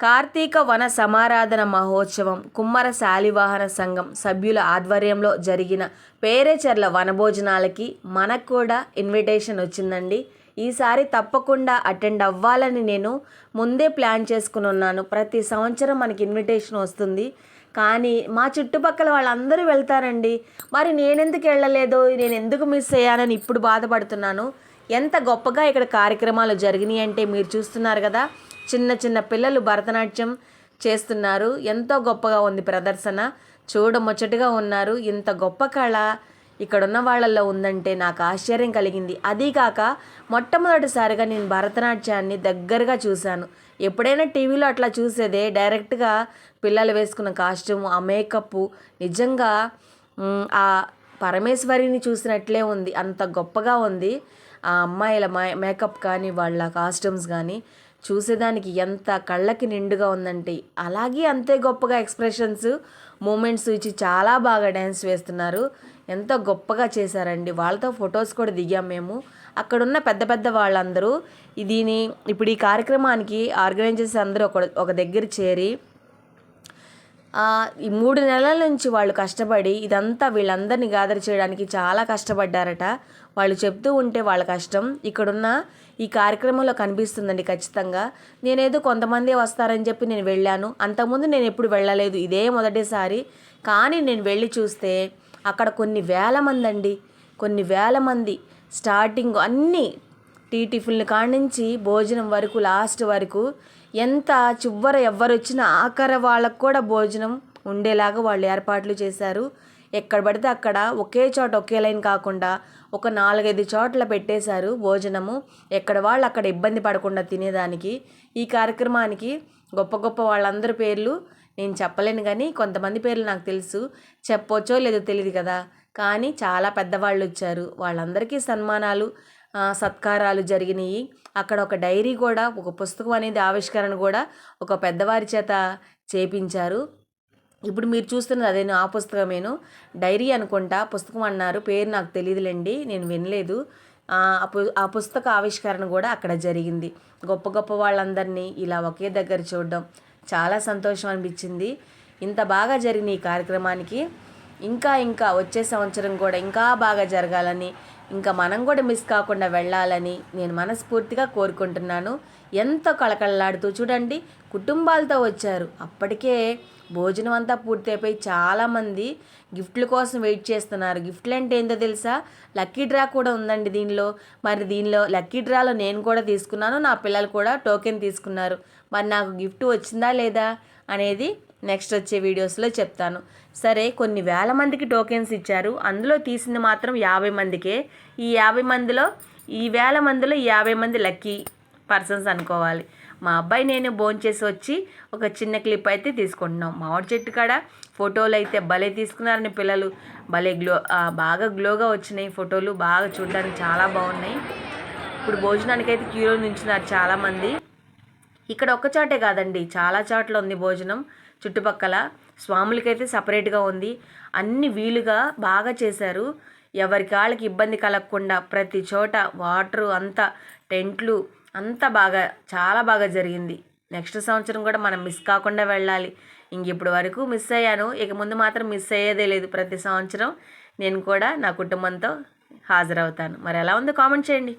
కార్తీక వన సమారాధన మహోత్సవం కుమ్మర శాలివాహన సంఘం సభ్యుల ఆధ్వర్యంలో జరిగిన పేరేచర్ల వనభోజనాలకి మనకు కూడా ఇన్విటేషన్ వచ్చిందండి. ఈసారి తప్పకుండా అటెండ్ అవ్వాలని నేను ముందే ప్లాన్ చేసుకుని ఉన్నాను. ప్రతి సంవత్సరం మనకి ఇన్విటేషన్ వస్తుంది. కానీ మా చుట్టుపక్కల వాళ్ళందరూ వెళ్తారండి. మరి నేనెందుకు వెళ్ళలేదు? నేను ఎందుకు మిస్ అయ్యానని ఇప్పుడు బాధపడుతున్నాను. ఎంత గొప్పగా ఇక్కడ కార్యక్రమాలు జరిగినాయి అంటే మీరు చూస్తున్నారు కదా చిన్న చిన్న పిల్లలు భరతనాట్యం చేస్తున్నారు. ఎంతో గొప్పగా ఉంది ప్రదర్శన. చూడముచ్చటగా ఉన్నారు. ఇంత గొప్ప కళ ఇక్కడ ఉన్న వాళ్ళల్లో ఉందంటే నాకు ఆశ్చర్యం కలిగింది. అదీకాక మొట్టమొదటిసారిగా నేను భరతనాట్యాన్ని దగ్గరగా చూశాను. ఎప్పుడైనా టీవీలో అట్లా చూసేదే డైరెక్ట్గా పిల్లలు వేసుకున్న కాస్ట్యూమ్ ఆ మేకప్ నిజంగా ఆ పరమేశ్వరిని చూసినట్లే ఉంది. అంత గొప్పగా ఉంది. ఆ అమ్మాయిల మే మేకప్ కానీ వాళ్ళ కాస్ట్యూమ్స్ కానీ చూసేదానికి ఎంత కళ్ళకి నిండుగా ఉందంటే అలాగే అంతే గొప్పగా ఎక్స్ప్రెషన్స్ మూమెంట్స్ ఇచ్చి చాలా బాగా డ్యాన్స్ వేస్తున్నారు. ఎంతో గొప్పగా చేశారండి. వాళ్ళతో ఫొటోస్ కూడా దిగాం మేము. అక్కడున్న పెద్ద పెద్ద వాళ్ళందరూ దీని ఇప్పుడు ఈ కార్యక్రమానికి ఆర్గనైజర్స్ అందరూ ఒక ఒక దగ్గర చేరి ఈ మూడు నెలల నుంచి వాళ్ళు కష్టపడి ఇదంతా వీళ్ళందరినీ గ్యాదర్ చేయడానికి చాలా కష్టపడ్డారట. వాళ్ళు చెప్తూ ఉంటే వాళ్ళ కష్టం. ఇక్కడున్న ఈ కార్యక్రమంలో కనిపిస్తుందండి ఖచ్చితంగా. నేనేదో కొంతమంది వస్తారని చెప్పి నేను వెళ్ళాను. అంతకుముందు నేను ఎప్పుడు వెళ్ళలేదు. ఇదే మొదటిసారి. కానీ నేను వెళ్ళి చూస్తే అక్కడ కొన్ని వేల మంది అండి. కొన్ని వేల మంది. స్టార్టింగ్ అన్నీ టీ టిఫిన్ల కాడ నుంచి భోజనం వరకు లాస్ట్ వరకు ఎంత చివర ఎవ్వరు వచ్చినా ఆఖరి వాళ్ళకు కూడా భోజనం ఉండేలాగా వాళ్ళు ఏర్పాట్లు చేశారు. ఎక్కడ పడితే అక్కడ ఒకే చోట ఒకే లైన్ కాకుండా ఒక నాలుగైదు చోట్ల పెట్టేశారు భోజనము. ఎక్కడ వాళ్ళు అక్కడ ఇబ్బంది పడకుండా తినేదానికి ఈ కార్యక్రమానికి గొప్ప గొప్ప వాళ్ళందరి పేర్లు నేను చెప్పలేను కానీ కొంతమంది పేర్లు నాకు తెలుసు. చెప్పొచ్చో లేదో తెలియదు కదా. కానీ చాలా పెద్దవాళ్ళు వచ్చారు. వాళ్ళందరికీ సన్మానాలు. సత్కారాలు జరిగినాయి. అక్కడ ఒక డైరీ కూడా ఒక పుస్తకం అనేది ఆవిష్కరణ కూడా ఒక పెద్దవారి చేత చేపించారు. ఇప్పుడు మీరు చూస్తున్నది అదేను ఆ పుస్తకమేను. డైరీ అనుకుంటా పుస్తకం అన్నారు. పేరు నాకు తెలియదులేండి నేను వినలేదు. ఆ పు- ఆ పుస్తక ఆవిష్కరణ కూడా అక్కడ జరిగింది. గొప్ప గొప్ప వాళ్ళందరినీ ఇలా ఒకే దగ్గర చూడడం చాలా సంతోషం అనిపించింది. ఇంత బాగా జరిగిన ఈ కార్యక్రమానికి. ఇంకా ఇంకా వచ్చే సంవత్సరం కూడా ఇంకా బాగా జరగాలని ఇంకా మనం కూడా మిస్ కాకుండా వెళ్ళాలని నేను మనస్ఫూర్తిగా కోరుకుంటున్నాను. ఎంతో కళకళలాడుతూ చూడండి కుటుంబాలతో వచ్చారు. అప్పటికే భోజనం అంతా పూర్తయిపోయి చాలామంది గిఫ్ట్ల కోసం వెయిట్ చేస్తున్నారు. గిఫ్ట్లు అంటే ఏందో తెలుసా? లక్కీ డ్రా కూడా ఉందండి దీనిలో. మరి దీనిలో లక్కీ డ్రాలో నేను కూడా తీసుకున్నాను నా పిల్లలు కూడా టోకెన్ తీసుకున్నారు. మరి నాకు గిఫ్ట్ వచ్చిందా లేదా అనేది నెక్స్ట్ వచ్చే వీడియోస్లో చెప్తాను. సరే కొన్ని వేల మందికి టోకెన్స్ ఇచ్చారు. అందులో తీసింది మాత్రం యాభై మందికే. ఈ యాభై మందిలో ఈ వేల మందిలో యాభై మంది లక్కీ పర్సన్స్ అనుకోవాలి. మా అబ్బాయి నేను భోంచేసి వచ్చి ఒక చిన్న క్లిప్ అయితే తీసుకుంటున్నాం. మామిడి చెట్టు కాడ ఫోటోలు అయితే భలే తీసుకున్నారని పిల్లలు. భలే గ్లో బాగా గ్లోగా వచ్చినాయి ఫోటోలు. బాగా చూడడానికి చాలా బాగున్నాయి. ఇప్పుడు భోజనానికి అయితే క్యూలో నించున్నారు చాలామంది. ఇక్కడ ఒక్క చోటే కాదండి. చాలా చోట్ల ఉంది భోజనం. చుట్టుపక్కల స్వాములకైతే సపరేట్గా ఉంది. అన్ని వీలుగా బాగా చేశారు. ఎవరికి వాళ్ళకి ఇబ్బంది కలగకుండా ప్రతి చోట వాటరు అంతా టెంట్లు అంతా బాగా చాలా బాగా జరిగింది. నెక్స్ట్ సంవత్సరం కూడా మనం మిస్ కాకుండా వెళ్ళాలి. ఇంక ఇప్పుడు వరకు మిస్ అయ్యాను. ఇక ముందు మాత్రం మిస్ అయ్యేదే లేదు ప్రతి సంవత్సరం. నేను కూడా నా కుటుంబంతో హాజరవుతాను. మరి ఎలా ఉందో కామెంట్ చేయండి.